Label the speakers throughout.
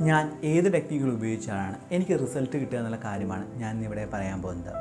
Speaker 1: ഞാൻ ഏത് ടെക്നിക്കുകൾ ഉപയോഗിച്ചാണ് എനിക്ക് റിസൾട്ട് കിട്ടുക എന്നുള്ള കാര്യമാണ് ഞാൻ ഇവിടെ പറയാൻ പോകുന്നത്.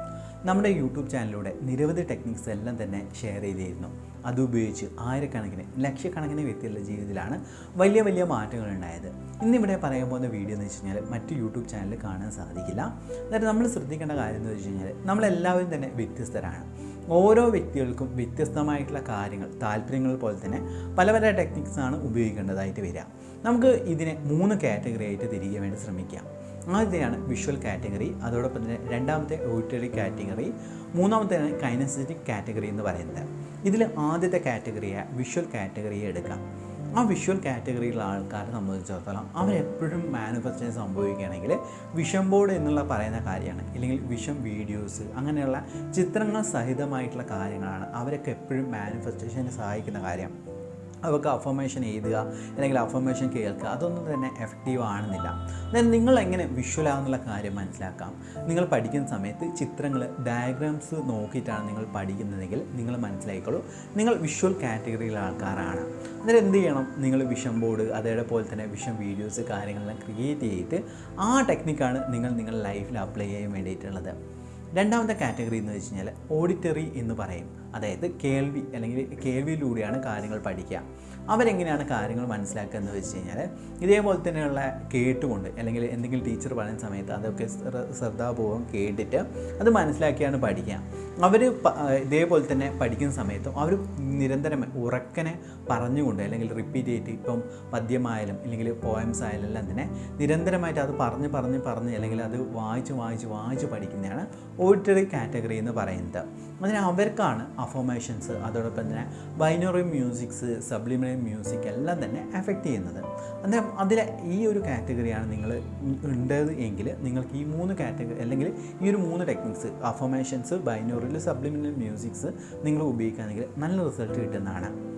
Speaker 1: നമ്മുടെ യൂട്യൂബ് ചാനലിലൂടെ നിരവധി ടെക്നിക്സ് എല്ലാം തന്നെ ഷെയർ ചെയ്തിരുന്നു. അതുപയോഗിച്ച് ആയിരക്കണക്കിന് ലക്ഷക്കണക്കിന് വ്യക്തികളുടെ ജീവിതത്തിലാണ് വലിയ വലിയ മാറ്റങ്ങൾ ഉണ്ടായത്. ഇന്നിവിടെ പറയാൻ പോകുന്ന വീഡിയോ എന്ന് വെച്ച് കഴിഞ്ഞാൽ മറ്റ് യൂട്യൂബ് ചാനലിൽ കാണാൻ സാധിക്കില്ല. അതായത് നമ്മൾ ശ്രദ്ധിക്കേണ്ട കാര്യം എന്ന് വെച്ച് കഴിഞ്ഞാൽ നമ്മളെല്ലാവരും തന്നെ വ്യത്യസ്തരാണ്. ഓരോ വ്യക്തികൾക്കും വ്യത്യസ്തമായിട്ടുള്ള കാര്യങ്ങൾ താല്പര്യങ്ങൾ പോലെ തന്നെ പല പല ടെക്നിക്സാണ് ഉപയോഗിക്കേണ്ടതായിട്ട് വരിക. നമുക്ക് ഇതിനെ മൂന്ന് കാറ്റഗറി ആയിട്ട് തിരികെ വേണ്ടി ശ്രമിക്കാം. ആദ്യത്തെയാണ് വിഷ്വൽ കാറ്റഗറി അതോടൊപ്പം തന്നെ രണ്ടാമത്തെ ഓഡിറ്ററി കാറ്റഗറി മൂന്നാമത്തെയാണ് കൈനസറ്റിക് കാറ്റഗറി എന്ന് പറയുന്നത്. ഇതിൽ ആദ്യത്തെ കാറ്റഗറിയായ വിഷ്വൽ കാറ്റഗറിയെ എടുക്കാം. ആ വിഷ്വൽ കാറ്റഗറിയിലുള്ള ആൾക്കാരെ സംബന്ധിച്ചിടത്തോളം അവരെപ്പോഴും മാനുഫാക്ചറിങ് സംഭവിക്കുകയാണെങ്കിൽ വിഷം ബോർഡ് എന്നുള്ള പറയുന്ന കാര്യമാണ്. ഇല്ലെങ്കിൽ വിഷം വീഡിയോസ് അങ്ങനെയുള്ള ചിത്രങ്ങൾ സഹിതമായിട്ടുള്ള കാര്യങ്ങളാണ് അവരൊക്കെ എപ്പോഴും മാനിഫെസ്റ്റേഷനെ സഹായിക്കുന്ന കാര്യം അവർക്ക് അഫർമേഷൻ എഴുതുക അല്ലെങ്കിൽ അഫർമേഷൻ കേൾക്കുക അതൊന്നും തന്നെ എഫക്റ്റീവ് ആണെന്നില്ല. ദെൻ നിങ്ങൾ എങ്ങനെ വിഷ്വലാകുന്നുള്ള കാര്യം മനസ്സിലാക്കാം. നിങ്ങൾ പഠിക്കുന്ന സമയത്ത് ചിത്രങ്ങൾ ഡയഗ്രാംസ് നോക്കിയിട്ടാണ് നിങ്ങൾ പഠിക്കുന്നതെങ്കിൽ നിങ്ങൾ മനസ്സിലാക്കിക്കോളൂ നിങ്ങൾ വിഷ്വൽ കാറ്റഗറിയിലെ ആൾക്കാരാണ്. അന്നേരം എന്ത് ചെയ്യണം? നിങ്ങൾ വിഷൻ ബോർഡ് അതേപോലെ തന്നെ വിഷൻ വീഡിയോസ് കാര്യങ്ങളെല്ലാം ക്രിയേറ്റ് ചെയ്തിട്ട് ആ ടെക്നിക്കാണ് നിങ്ങൾ നിങ്ങളുടെ ലൈഫിൽ അപ്ലൈ ചെയ്യാൻ വേണ്ടിയിട്ടുള്ളത്. രണ്ടാമത്തെ കാറ്റഗറി എന്ന് വെച്ച് കഴിഞ്ഞാൽ ഓഡിറ്ററി എന്ന് പറയും. അതായത് കേൾവി അല്ലെങ്കിൽ കേൾവിയിലൂടെയാണ് കാര്യങ്ങൾ പഠിക്കുക. അവരെങ്ങനെയാണ് കാര്യങ്ങൾ മനസ്സിലാക്കുക എന്ന് വെച്ച് കഴിഞ്ഞാൽ ഇതേപോലെ തന്നെയുള്ള കേട്ടുകൊണ്ട് അല്ലെങ്കിൽ എന്തെങ്കിലും ടീച്ചർ പറയുന്ന സമയത്ത് അതൊക്കെ ശ്രദ്ധാപൂർവം കേട്ടിട്ട് അത് മനസ്സിലാക്കിയാണ് പഠിക്കുക. അവർ ഇതേപോലെ തന്നെ പഠിക്കുന്ന സമയത്തും അവർ നിരന്തരം ഉറക്കനെ പറഞ്ഞുകൊണ്ട് അല്ലെങ്കിൽ റിപ്പീറ്റ് ചെയ്തിട്ട് ഇപ്പം പദ്യമായാലും അല്ലെങ്കിൽ പോയംസ് ആയാലും എല്ലാം തന്നെ നിരന്തരമായിട്ട് അത് പറഞ്ഞ് പറഞ്ഞ് പറഞ്ഞ് അല്ലെങ്കിൽ അത് വായിച്ച് വായിച്ച് വായിച്ച് പഠിക്കുന്നതാണ് ഓഡിറ്ററി കാറ്റഗറി എന്ന് പറയുന്നത്. അതിന് അവർക്കാണ് അഫോമേഷൻസ് അതോടൊപ്പം തന്നെ ബൈനറി മ്യൂസിക്സ് സബ്ലിമിനറി മ്യൂസിക് എല്ലാം തന്നെ എഫക്റ്റ് ചെയ്യുന്നത്. അന്നേരം അതിലെ ഈ ഒരു കാറ്റഗറിയാണ് നിങ്ങൾ ഉണ്ടത് എങ്കിൽ നിങ്ങൾക്ക് ഈ മൂന്ന് കാറ്റഗറി അല്ലെങ്കിൽ ഈ ഒരു മൂന്ന് ടെക്നിക്സ് അഫോമേഷൻസ് ബൈനോറിൽ സബ്ലിമിനൽ മ്യൂസിക്സ് നിങ്ങൾ ഉപയോഗിക്കുകയാണെങ്കിൽ നല്ല റിസൾട്ട് കിട്ടുന്നതാണ്.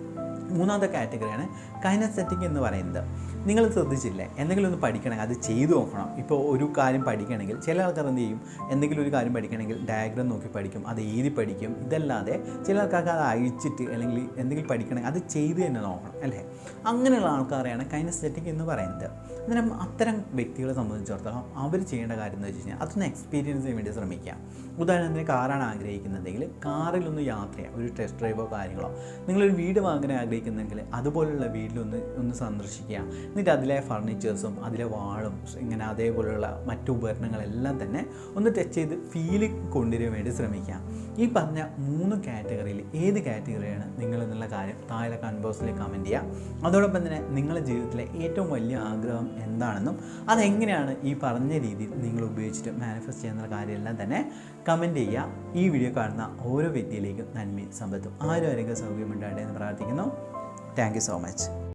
Speaker 1: മൂന്നാമത്തെ കാറ്റഗറിയാണ് കൈനസെറ്റിക് എന്ന് പറയുന്നത്. നിങ്ങൾ ശ്രദ്ധിച്ചില്ലേ? എന്തെങ്കിലും ഒന്ന് പഠിക്കണമെങ്കിൽ അത് ചെയ്തു നോക്കണം. ഇപ്പോൾ ഒരു കാര്യം പഠിക്കണമെങ്കിൽ ചില ആൾക്കാർ എന്ത് ചെയ്യും? എന്തെങ്കിലും ഒരു കാര്യം പഠിക്കണമെങ്കിൽ ഡയഗ്രാം നോക്കി പഠിക്കും അത് എഴുതി പഠിക്കും. ഇതല്ലാതെ ചില ആൾക്കാർക്ക് അത് അഴിച്ചിട്ട് അല്ലെങ്കിൽ എന്തെങ്കിലും പഠിക്കണമെങ്കിൽ അത് ചെയ്ത് തന്നെ നോക്കണം അല്ലേ? അങ്ങനെയുള്ള ആൾക്കാരെയാണ് കൈനസ്തെറ്റിക് എന്ന് പറയുന്നത്. അന്നേരം അത്തരം വ്യക്തികളെ സംബന്ധിച്ചിടത്തോളം അവർ ചെയ്യേണ്ട കാര്യം എന്ന് വെച്ച് കഴിഞ്ഞാൽ അതൊന്ന് എക്സ്പീരിയൻസിന് വേണ്ടി ശ്രമിക്കാം ഉദാഹരണത്തിന് കാറാണ് ആഗ്രഹിക്കുന്നതെങ്കിൽ കാറിലൊന്ന് യാത്ര ചെയ്യാം ഒരു ടെസ്റ്റ് ഡ്രൈവോ കാര്യങ്ങളോ. നിങ്ങളൊരു വീട് വാങ്ങാൻ ആഗ്രഹിക്കുന്നെങ്കിൽ അതുപോലുള്ള വീട്ടിലൊന്ന് ഒന്ന് സന്ദർശിക്കുക. എന്നിട്ട് അതിലെ ഫർണിച്ചേഴ്സും അതിലെ വാളും ഇങ്ങനെ അതേപോലെയുള്ള മറ്റു ഉപകരണങ്ങളെല്ലാം തന്നെ ഒന്ന് ടച്ച് ചെയ്ത് ഫീൽ കൊണ്ടുവരാൻ വേണ്ടി ശ്രമിക്കാം. ഈ പറഞ്ഞ മൂന്ന് കാറ്റഗറിയിൽ ഏത് കാറ്റഗറിയാണ് നിങ്ങൾ എന്നുള്ള കാര്യം താഴെ കൺബോക്സിൽ കമന്റ് ചെയ്യുക അതോടൊപ്പം തന്നെ നിങ്ങളുടെ ജീവിതത്തിലെ ഏറ്റവും വലിയ ആഗ്രഹം എന്താണെന്നും അതെങ്ങനെയാണ് ഈ പറഞ്ഞ രീതിയിൽ നിങ്ങൾ ഉപയോഗിച്ചിട്ട് മാനിഫെസ്റ്റ് ചെയ്യുന്ന കാര്യമെല്ലാം തന്നെ കമന്റ് ചെയ്യുക ഈ വീഡിയോ കാണുന്ന ഓരോ വ്യക്തിയിലേക്കും നന്മയും സമ്പത്തും ആരും ആരോഗ്യ സൗകര്യമുണ്ടാകട്ടെ എന്ന് പ്രാർത്ഥിക്കുന്നു. Thank so much